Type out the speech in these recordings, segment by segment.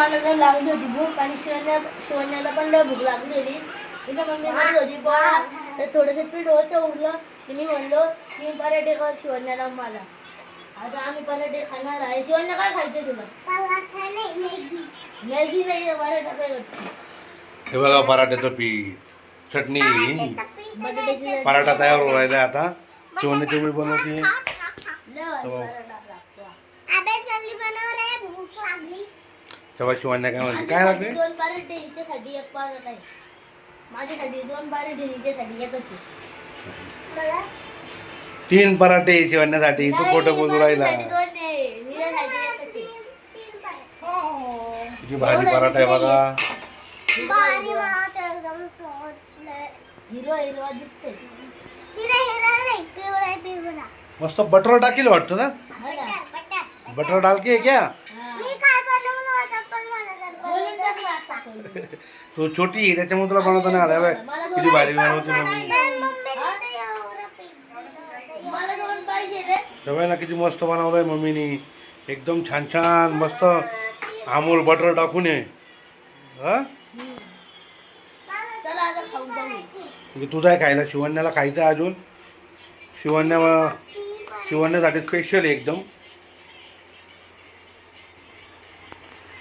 मला लागली होती भूक आणि शिवण्या शिवण्याला पण लय भूक लागलेली. तिथं मम्मी म्हणत होती पोळा तर थोडंसं पीठ होतं उरलं की मी म्हणलो की पराठे कर शिवण्याला मला. आता आम्ही पराठे खाणार आहे. शिवण्या काय खायचं तुला? मॅगी मॅगी नाही पराठा काय हे बघा पराठ्याचं पीठ. चटणी. बटाट्याची पराठा तयार होऊ राहिला आता. चिवण्याची मी बनवते. लय भारी हो. पराठा लागतो. अबे जल्दी बनव रे भूक लागली. तेव्हा शिवण्या काय म्हणते? काय माझ्यासाठी लागते दोन पराठे हिच्यासाठी एक पराठा आहे माझ्यासाठी दोन पराठे हिच्यासाठी एकच आहे. तीन पराठे शिवण्यासाठी. तू खोटं बोलू राहिला. माझ्यासाठी दोन आहे. हिच्यासाठी एकच आहे. तीन पराठे किती भारी पराठा आहे बघा. भारी वाट एकदम सोडलं हिरवा हिरवा दिसतोय. हिरा हिरा नाही पिवळा पिवळा. मस्त बटर टाकील वाटतं ना? हा ना? Butter butter. डाल के हा. काय बनवलं होतं पण मला जर बोलून टाक ना असा करून. तू छोटी आहे त्याच्यामुळे तुला बनवता नाही आलं. बाय किती भारी बनवते ना किती मस्त बनवलंय मम्मीनी. एकदम छान छान मस्त अमूल बटर टाकून ये. तुझं खायला शिवण्याला खायचं आहे अजून. शिवण्या शिवण्यासाठी स्पेशल आहे एकदम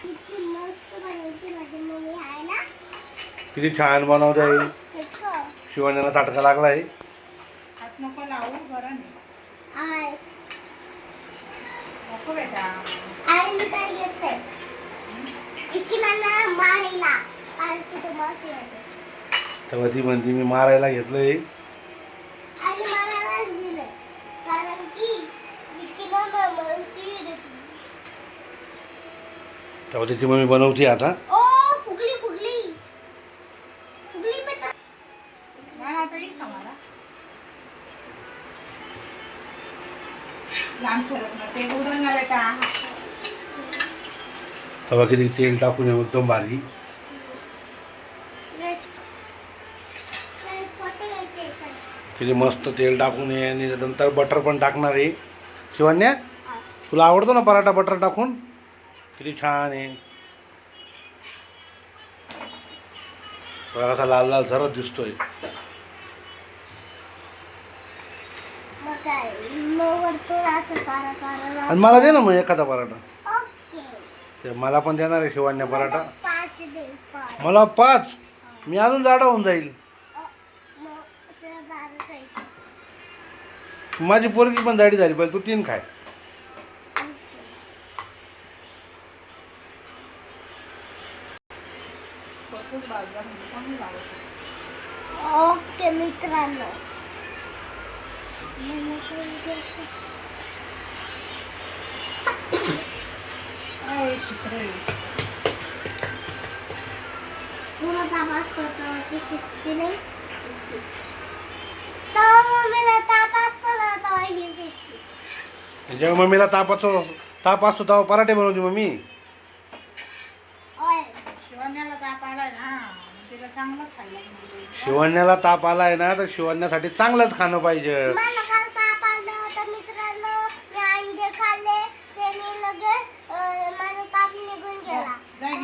किती मस्त बनवायची माझी मम्मी आहे ना किती छान बनवत आहे. शिवण्याला ताटका लागलाय. हात नको लावू बरं नाही. आहे तेव्हा ती म्हणते मी मारायला घेतलंय. तेव्हा तिची मम्मी बनवते आता. मला येईल का मला. लांब सरत ना ते तेव्हा किती तेल टाकून ये एकदम भारी. किती मस्त तेल टाकून ये आणि नंतर बटर पण टाकणार आहे. शिवान्या तुला आवडतो ना पराठा बटर टाकून? किती छान आहे. बघा कसा लाल लाल सरत दिसतोय मग काय मग वरतून असं कारा कारा आणि मला दे ना मग एखादा पराठा. ओके. ते मला पण देणार आहे शिवण्या पराठा. पाच दे पाच. मला पाच. मी अजून जाडा होऊन जाईल. माझी पोरगी पण जाडी झाली पाहिजे तू तीन खाय. ओके मित्रांनो. तो मम्मीला ताप असतो ही जेव्हा ताप असतो तेव्हा पराठे बनवते मम्मी. ओय. शिवण्याला ताप आलाय ना तिला चांगलं खायला शिवण्याला ताप आलाय ना तर शिवण्यासाठी चांगलंच खाणं पाहिजे.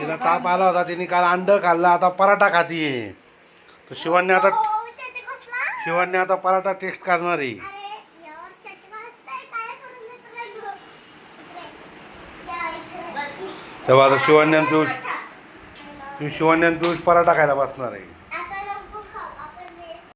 तिला ताप आला होता तिने काल अंड खाल्ला आता पराठा खातीये तर शिवण्या आता? शिवण्या आता पराठा टेस्ट करणार आहे. तेव्हा आता शिवण्यान पिऊष पराठा. शिवण्यान पिऊष पराठा खायला बसणार आहे